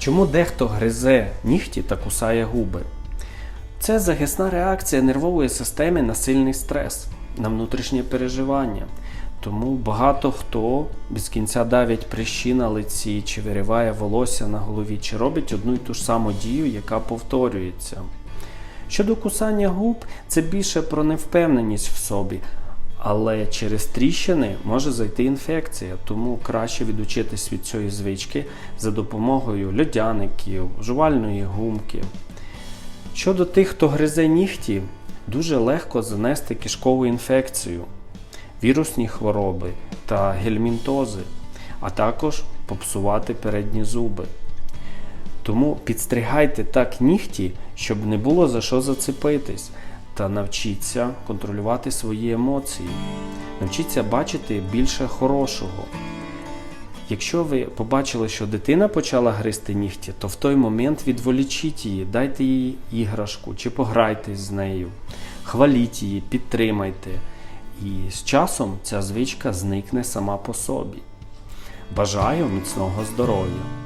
Чому дехто гризе нігті та кусає губи? Це захисна реакція нервової системи на сильний стрес, на внутрішнє переживання. Тому багато хто без кінця давить прищі на лиці, чи вириває волосся на голові, чи робить одну й ту ж саму дію, яка повторюється. Щодо кусання губ, це більше про невпевненість в собі, але через тріщини може зайти інфекція, тому краще відучитись від цієї звички за допомогою льодяників, жувальної гумки. Щодо тих, хто гризе нігті, дуже легко занести кишкову інфекцію, вірусні хвороби та гельмінтози, а також попсувати передні зуби. Тому підстригайте так нігті, щоб не було за що зацепитись, та навчіться контролювати свої емоції. Навчіться бачити більше хорошого. Якщо ви побачили, що дитина почала гризти нігті, то в той момент відволічіть її, дайте їй іграшку чи пограйтесь з нею, хваліть її, підтримайте. І з часом ця звичка зникне сама по собі. Бажаю міцного здоров'я!